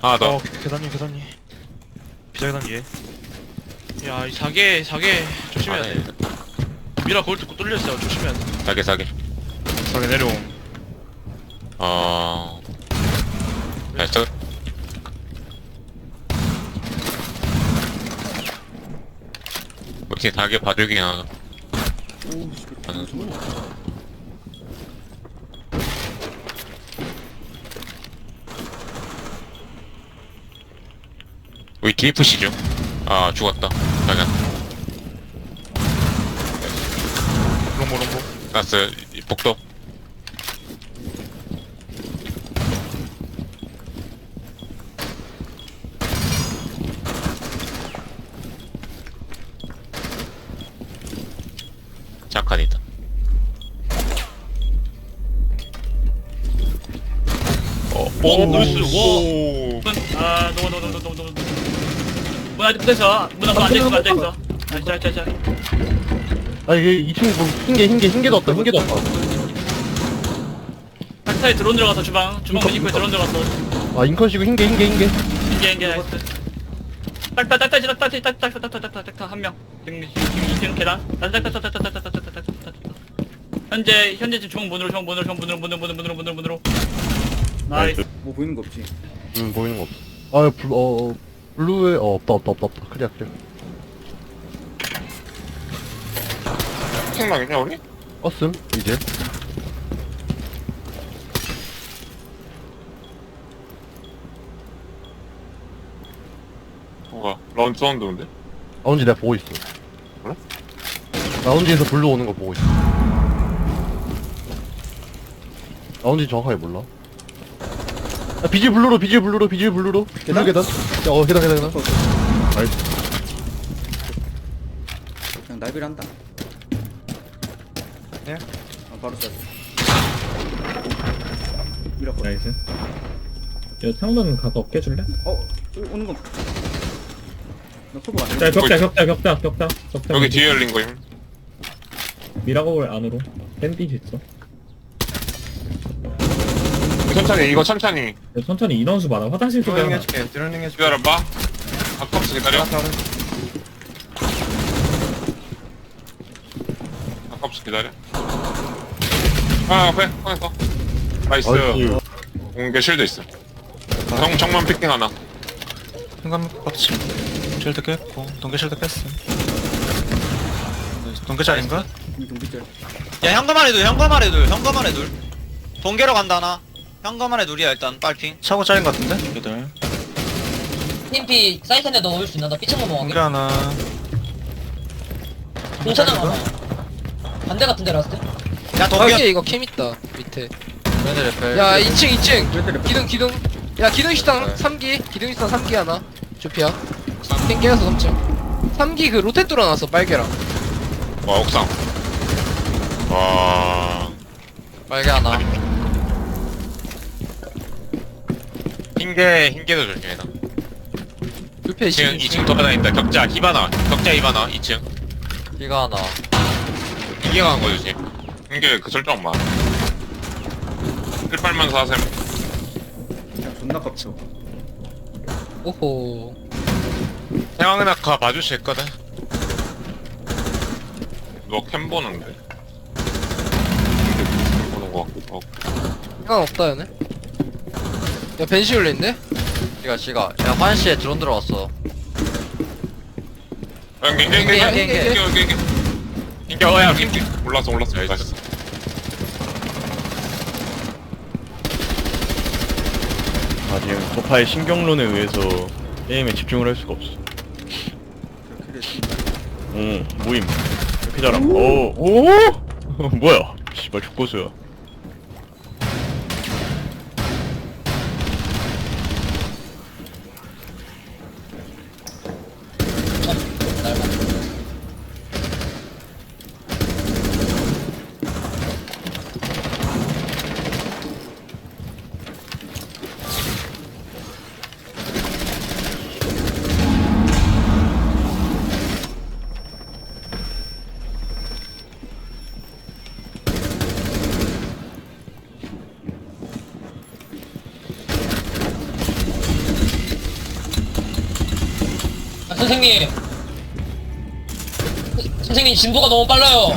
하나 더. 어 계단님 계단님 비자계단 위에 야, 이 사계, 사계 조심해야 돼. 미라 거울 듣고 뚫렸어. 조심해야 돼. 사게 사게. 저기 내려옴 어. 됐어. 이렇게 다게 바둑이 하나. 하나. 우리 DFC죠? 아 죽었다. 잠깐. 롱보 롱보 나스 복도. 잠깐이다. 어, 오, 나이스. 와. 문 아직 붙어있어. 문 아직 앉아있어, 앉아있어. 아, 자, 자, 자. 아 이게 2층 뭐 흰개 흰개 흰개도 없다 흰개도 없다 닥타에 드론 들어가서 주방. 주방 문 입구에 드론 들어갔어. 아 인컨시고 흰개 흰개 흰개 인게, 인게, 나이스. 딱딱, 딱딱, 딱딱, 딱딱, 딱딱, 딱딱, 딱딱, 딱딱, 딱딱, 한 명. 지금, 지금, 지금 계단. 딱딱, 딱딱, 딱딱, 딱딱, 딱딱, 딱딱, 딱딱, 딱딱. 현재, 현재 지금 총 문으로, 총 문으로, 총 문으로, 문으로, 문으로, 문으로, 문으로, 문으로. 나이스. 뭐 보이는 거 없지? 음 보이는 거 없어 아 블, 어 블루에 어 없다 없다 없다 없다 클리어 클리어 생각이냐 우리? 껐음 이제 뭔가 라운드 사운드인데? 라운지 내가 보고 있어 그래? 라운지에서 블루 오는 거 보고 있어 라운지 정확하게 몰라 아 비질 블루로 비질 블루로 비질 블루로 블루 계단 어 계단 계단 계단 나이스 그냥 날비를 한다. 네? 아 바로 쏴. 밀었고. 나이스. 이거 창문 가서 어깨 줄래? 어 오, 오는 거. 나 소보 안 자, 해. 격자, 격자, 격자, 격자, 격자. 여기 뒤에 열린 거임 미라골 안으로. 밴디지 있어. 천천히 이거 천천히. 이거 천천히. 인원수 많아. 화장실 쪽에 하나. 드러닝 해줄게. 기다려봐. 아깝스 기다려. 아깝스 기다려. 아 앞에 꺼냈어 나이스. 공개 실드 있어. 정, 정면 피킹 하나. 현관 빡침. 실드 깼고 동계 실드 깼음. 동계 짤인가? 이 동기절. 야 현금만 해둘 현금만 해둘 현금만 해둘 동계로 간다 하나 현금만 해둘이야 일단. 빨핑. 차고 짤인 것 같은데? 얘들. 팀피 사이트에 넣을 수 있나? 나 삐창 넘어가게 동계 하나. 공차장 하나. 반대 같은 데 때? 야 동계 여기 이거 캠 있다 밑에. 야 2층 2층. 기둥 기둥. 야 기둥 식당 3기. 기둥 식당 3기 하나. 조피야. 캠 깨어서 3층. 3기 그 로테 뚫어놨어 빨개랑. 와 옥상. 와. 빨개 하나 흰개 흰개도 조심해라. 조피야 2층 2층 2층 돌아다닌다. 격자 히바나 격자 히바나 2층. 이거 하나 흰개 가는 거 조심. 흰개 그 설정 마. 1빨만 사셈. 그냥 존나 깝쳐. 오호. 낙하 봐줄 수 있거든 너캠 보는데? 캠 보는 거 같기도 하고 시간 없다 얘네 야 벤시 올린데? 시가 시가 야 화장실에 드론 들어왔어 흰개 흰개 흰개 흰개, 흰개 흰개. 흰개 흰개 흰개 어야 흰개 올랐어 올랐어 나이스 아 지금 소파의 신경론에 의해서 게임에 집중을 할 수가 없어. 오 모임 이렇게 잘함. 오 오? 뭐야? 씨발 죽고수야. 선생님. 선생님 진도가 너무 빨라요